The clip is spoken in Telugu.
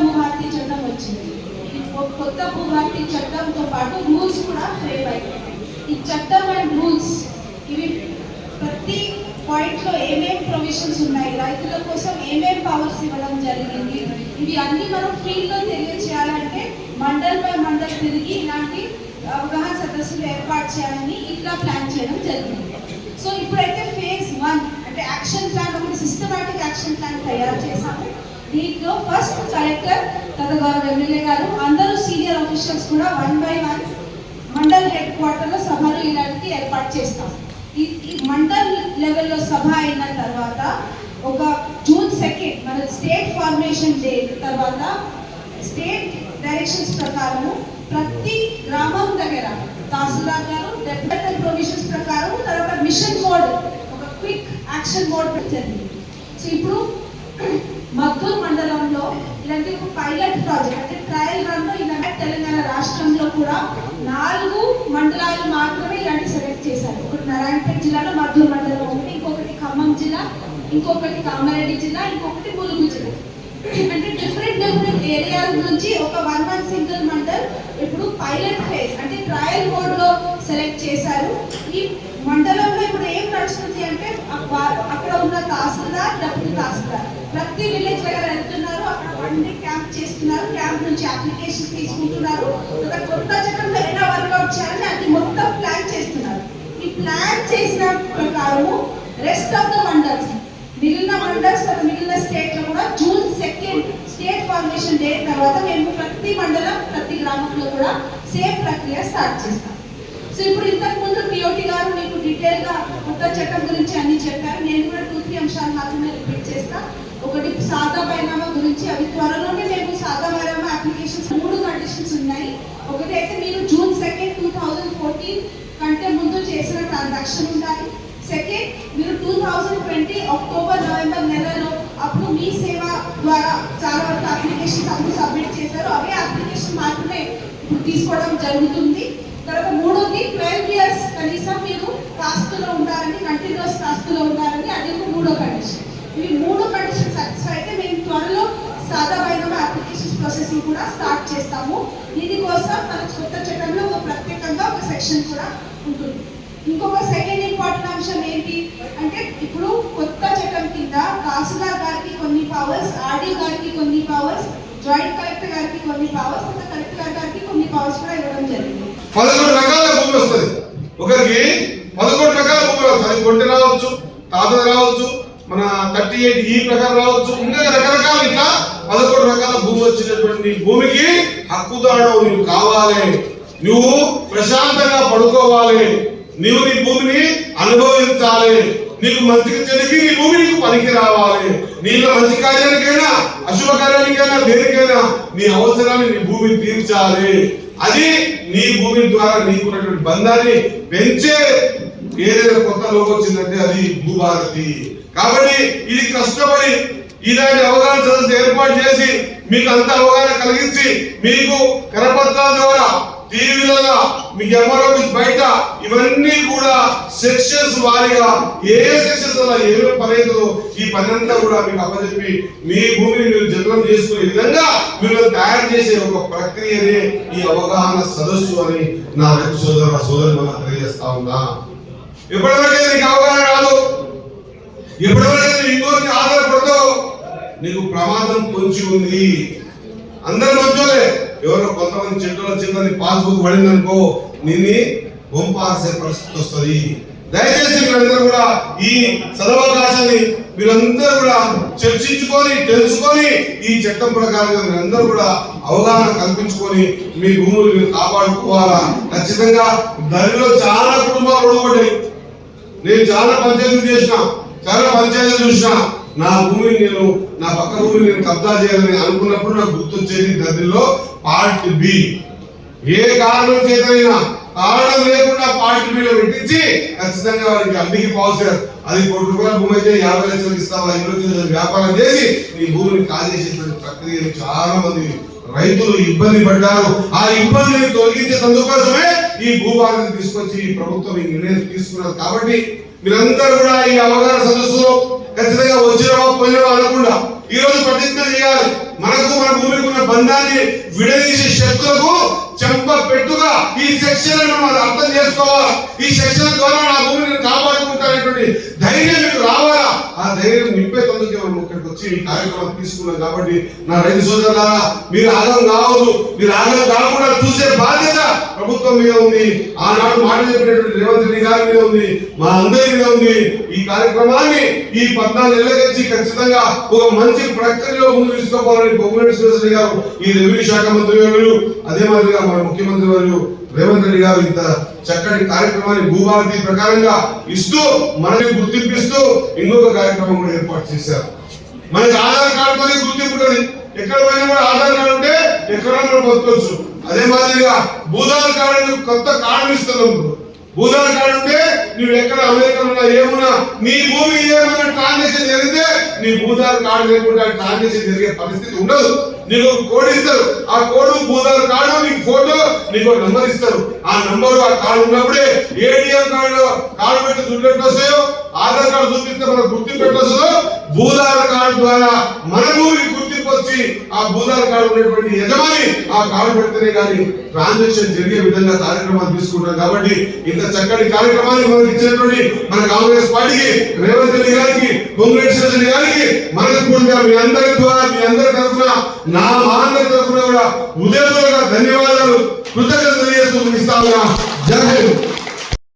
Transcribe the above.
భూభారతి చట్టం వచ్చింది. కొత్త భూభారతి చట్టంతో పాటు రూల్స్ కూడా ఫ్రేమ్ అయిపోయాయి ఈ చట్టం అండ్ రూల్స్ ఇవి ప్రతి పాయింట్లో ఏమేం ప్రొవిజన్స్ ఉన్నాయి? రైతుల కోసం ఏమేం పవర్స్ ఇవ్వడం జరిగింది? ఇవి అన్ని మనం ఫీల్డ్లో తెలియజేయాలంటే మండల్ బై మండల్ తిరిగి ఇలాంటి అవగాహన సదస్సులు ఏర్పాటు చేయాలని ఇట్లా ప్లాన్ చేయడం జరిగింది. సో ఇప్పుడైతే ఫేజ్ వన్ అంటే యాక్షన్ ప్లాన్ ఒకటి సిస్టమాటిక్ యాక్షన్ ప్లాన్ తయారు చేశాము. దీంట్లో ఫస్ట్ కలెక్టర్ తన గౌరవ ఎమ్మెల్యే గారు అందరూ సీనియర్ ఆఫీషియల్స్ కూడా one by one mandal head క్వార్టర్లో సభలు ఇలాంటివి ఏర్పాటు చేస్తాం. ఈ మండల్ లెవెల్లో సభ అయిన తర్వాత ఒక జూన్ సెకండ్ మన స్టేట్ ఫార్మేషన్ డే తర్వాత స్టేట్ డైరెక్షన్స్ ప్రకారము ప్రతి గ్రామం దగ్గర తహసీల్దార్ గారు డెవలప్మెంట్ ప్రొవిజన్స్ ప్రకారం తర్వాత మిషన్ మోడ్ ఒక క్విక్ యాక్షన్ మోడ్ జరిగింది సో ఇప్పుడు మద్దూరు మండలంలో ఇలాంటి ఒక పైలట్ ప్రాజెక్ట్ అంటే ట్రయల్ రన్ ఇలాంటి తెలంగాణ రాష్ట్రంలో కూడా నాలుగు మండలాలు మాత్రమే ఇలాంటి సెలెక్ట్ చేశారు. ఒకటి నారాయణపేట జిల్లాలో మద్దూరు మండలం ఒకటి ఇంకొకటి ఖమ్మం జిల్లా ఇంకొకటి కామారెడ్డి జిల్లా ఇంకొకటి ములుగు జిల్లా. అంటే డిఫరెంట్ డిఫరెంట్ ఏరియాల నుంచి ఒక వన్ వన్ సింగిల్ మండల్ ఇప్పుడు పైలట్ ఫేజ్ అంటే ట్రయల్ మోడ్లో సెలెక్ట్ చేశారు. ఈ మండలంలో ఇప్పుడు ఏం నడుస్తుంది అంటే అక్కడ ఉన్న తహసీల్దార్ డబ్బులు తహసీల్దార్ ప్రతి విలేజ్ దగ్గర వెళ్తున్నారు అక్కడ వన్ డే క్యాంప్ చేస్తున్నారు. క్యాంప్ నుంచి అప్లికేషన్ తీసుకుంటున్నారు. కొత్త చట్టంలో ఎలా వర్కౌట్ చేయాలని అది మొత్తం ప్లాన్ చేస్తున్నారు. ఈ ప్లాన్ చేసిన ప్రకారము రెస్ట్ ఆఫ్ ద మండల్స్ మిగిలిన మండల్స్ మిగిలిన స్టేట్లో కూడా June second state formation day తర్వాత మేము ప్రతి మండలం ప్రతి గ్రామంలో కూడా సేమ్ ప్రక్రియ స్టార్ట్ చేస్తాం. సో ఇప్పుడు ఇంతకు ముందు పిఓటి గారు మీకు డీటెయిల్గా కొత్త చట్టం గురించి అన్ని చెప్పారు. నేను కూడా టూ త్రీ అంశాలు మాత్రమే రిపీట్ చేస్తాను ఒకటి సాదా పరిణామం గురించి అవి త్వరలోనే మేము సాదా పరిణామ అప్లికేషన్స్ మూడు కండిషన్స్ ఉన్నాయి. ఒకటి అయితే మీరు June second two thousand fourteen కంటే ముందు చేసిన ట్రాన్సాక్షన్ ఉండాలి. సెకండ్ మీరు two thousand twenty October November నెలలో అప్పుడు మీ సేవ ద్వారా చాలా వరకు అప్లికేషన్స్ అప్పుడు సబ్మిట్ చేశారు. అవే అప్లికేషన్ మాత్రమే తీసుకోవడం జరుగుతుంది. తర్వాత మూడోది ట్వెల్వ్ ఇయర్స్ కనీసం మీరు కాస్తులో ఉండాలని కంటిన్యూస్ కాస్తులో ఉండాలని అది ఒక మూడో కండిషన్ ఇవి మూడు కండిషన్ సాటిస్ఫై అయితే మేము త్వరలో సాదా అప్లికేషన్ అప్లికేషన్స్ ప్రాసెసింగ్ కూడా స్టార్ట్ చేస్తాము. దీనికోసం మన కొత్త చట్టంలో ఒక ప్రత్యేకంగా ఒక సెక్షన్ కూడా ఉంటుంది. ఇంకొక సెకండ్ ఇంపార్టెంట్ అంశం ఏంటి? అంటే ఇప్పుడు కొత్త చట్టం కింద తహసీల్దార్ గారికి కొన్ని పవర్స్ ఆర్డీ గారికి కొన్ని పవర్స్ జాయింట్ కలెక్టర్ గారికి కొన్ని పవర్స్ తర్వాత కలెక్టర్ గారికి కొన్ని పవర్స్ కూడా ఇవ్వడం జరిగింది. పదకొండు రకాల భూములు వస్తుంది ఒకరికి పదకొండు రకాల భూములు వస్తుంది కొట్టి రావచ్చు తాత రావచ్చు మన థర్టీ ఎయిట్ ఈ ప్రకారం రావచ్చు. ఇంకా రకరకాల ఇట్లా పదకొండు రకాల భూమి వచ్చినటువంటి భూమికి హక్కుదారుడు నువ్వు కావాలి. నువ్వు ప్రశాంతంగా పడుకోవాలి. నీవు నీ భూమిని అనుభవించాలి. నీకు మంచికి జరిగి నీ భూమి నీకు పనికి రావాలి. నీళ్ళ మంచి కార్యానికైనా అశుభ కార్యానికైనా దేనికైనా నీ అవసరాన్ని నీ భూమిని తీర్చాలి. అది నీ భూమి ద్వారా నీకున్నటువంటి బంధాన్ని పెంచే ఏదైనా కొత్త లోకం వచ్చిందంటే అది భూభారతి. కాబట్టి ఇది కష్టపడి ఇలాంటి అవగాహన సదస్సు ఏర్పాటు చేసి మీకు అంత అవగాహన కలిగించి మీకు కరపత్రాల ద్వారా టీవీలలో మీకు ఎంఆర్ఓఫీస్ బయట ఇవన్నీ కూడా సెక్షన్స్ వారీగా ఏ సెక్షన్స్ వల్ల ఏమేమి పని అవుతుందో ఈ పని అంతా కూడా మీకు అప్పచెప్పి మీ భూమిని మీరు జగనం చేసుకునే విధంగా మీరు తయారు చేసే ఒక ప్రక్రియనే ఈ అవగాహన సదస్సు అని నా రైతు సోదర సోదరు మనం తెలియజేస్తా ఉందా ఎప్పటివరకు నీకు అవగాహన రాదు. ఎప్పటివరకు ఇంకోరికి ఆధారపడతావు నీకు ప్రమాదం పొంచి ఉంది. అందరు మంచోలే ఎవరో కొంతమంది చెట్టులో చిన్నది పాస్బుక్ పడింది అనుకో నిన్ను బొంపాసే పరిస్థితి వస్తుంది. దయచేసి మీరందరూ కూడా ఈ సదవకాశాన్ని మీరందరూ కూడా చర్చించుకొని తెలుసుకొని ఈ చట్టం ప్రకారంగా మీరందరూ కూడా అవగాహన కల్పించుకొని మీ భూములు మీరు కాపాడుకోవాలా? ఖచ్చితంగా దానిలో చాలా కుటుంబాలు ఒడగొట్టాయి నేను చాలా పంచాయతీలు చేసినా. చాలా పంచాయతీలు చూసిన నా భూమిని నేను నా పక్క భూమిని నేను కబ్జా చేయాలని అనుకున్నప్పుడు నాకు గుర్తొచ్చేది గదిలో పార్ట్ బి. ఏ కారణం చేతనైనా కారణం లేకుండా పార్ట్ బిలో పెట్టించి ఖచ్చితంగా వారికి అన్నికి పాల్సారు అది కోటి రూపాయల భూమి అయితే యాభై లక్షలకు ఇస్తావా? ఇరవై లక్షలు వ్యాపారం చేసి ఈ భూమిని కాజేసేటువంటి ప్రక్రియను చాలా మంది రైతులు ఇబ్బంది పడ్డారు. ఆ ఇబ్బందిని తొలగించే అందుకోసమే ఈ భూభాగాన్ని తీసుకొచ్చి ఈ ప్రభుత్వం ఈ నిర్ణయం తీసుకున్నారు. కాబట్టి మీరందరూ కూడా ఈ అవగాహన సదస్సులో ఖచ్చితంగా వచ్చినవా పోయినవా అనకుండా ఈ రోజు ప్రతిజ్ఞ చేయాలి. మనకు మన భూమికి ఉన్న బంధాన్ని విడదీసే శక్తులకు చెంప పెట్టుగా ఈ సెక్షన్ మనం అర్థం చేసుకోవాలి? ఈ సెక్షన్ ద్వారా నా భూమిని కాపాడుకుంటానేటువంటి ధైర్యం మీకు రావాలా? ఆ ధైర్యం నింపేందుకే మనం ఇక్కడికి వచ్చి ఈ కార్యక్రమం తీసుకున్నాం కాబట్టి నా రైతు సోదరులారా మీరు ఆగం కావద్దు మీరు ఆగం కాకుండా చూసే బాధ్యత ప్రభుత్వం మీద ఉంది. ఆనాడు మాట చెప్పినటువంటి రేవంత్ రెడ్డి గారి మీద ఉంది. మా అందరి మీద ఉంది. ఈ కార్యక్రమాన్ని ఈ పద్నాలుగు నెలలకించి ఖచ్చితంగా ఒక మంచి ప్రక్రియలో ముందు తీసుకోవాలని బొమ్మరెడ్డి సురేశ్వరి గారు ఈ రెవెన్యూ శాఖ మంత్రి గారు అదే మాదిరిగా మన ముఖ్యమంత్రి వారు రేవంత్ రెడ్డి గారు ఇంత చక్కటి కార్యక్రమాన్ని భూభారతి ప్రకారంగా ఇస్తూ మనల్ని గుర్తింపిస్తూ ఇంకొక కార్యక్రమం కూడా ఏర్పాటు చేశారు. మనకి ఆధార్ కార్డుతోనే గుర్తింపు ఎక్కడ పోయినా కూడా ఆధార్ కార్డు ఉంటే ఎక్కడ బతకొచ్చు అదే మాదిరిగా భూధార్ కార్డు కొత్త కార్డు ఇస్తున్నాం ఇప్పుడు. భూధార్ కార్డు ఉంటే నువ్వు ఎక్కడ అమెరికా ఏమున్నా నీ భూమి ఏమైనా ట్రాన్సాక్షన్ జరిగితే నీ భూధార్ కార్డు లేకుండా ట్రాన్సాక్షన్ జరిగే పరిస్థితి ఉండదు. నీకు కోడ్ ఇస్తారు. ఆ కోడ్ భూధార్ కార్డు నీకు ఫోటో నీకు నంబర్ ఇస్తారు. ఆ నంబర్ ఆ కార్డు ఉన్నప్పుడే ఏటీఎం కార్డు కార్డు పెట్టి దుడ్డు ఎట్లా వస్తాయో ఆధార్ కార్డు చూపిస్తే మనకు గుర్తింపు ఎట్లా వస్తుందో భూదార కార్డు ద్వారా మన భూమికి గుర్తింపు వచ్చి ఆ భూదార కార్డు ఉన్నటువంటి యజమాని ఆ కార్డు పెడితేనే కానీ ట్రాన్సాక్షన్ జరిగే విధంగా కార్యక్రమాలు తీసుకుంటాం కాబట్టి ఇంత చక్కటి కార్యక్రమాన్ని మనకి ఇచ్చినటువంటి మన కాంగ్రెస్ పార్టీకి రేవంత్ రెడ్డి గారికి పొంగులేటి రెడ్డి గారికి మనస్ఫూర్తిగా మీ అందరి ద్వారా మీ అందరి తరఫున నా మా అందరి తరఫున కూడా హృదయపూర్వక ధన్యవాదాలు. కృతజ్ఞతలు చేస్తూ ముగిస్తా ఉన్నా. జై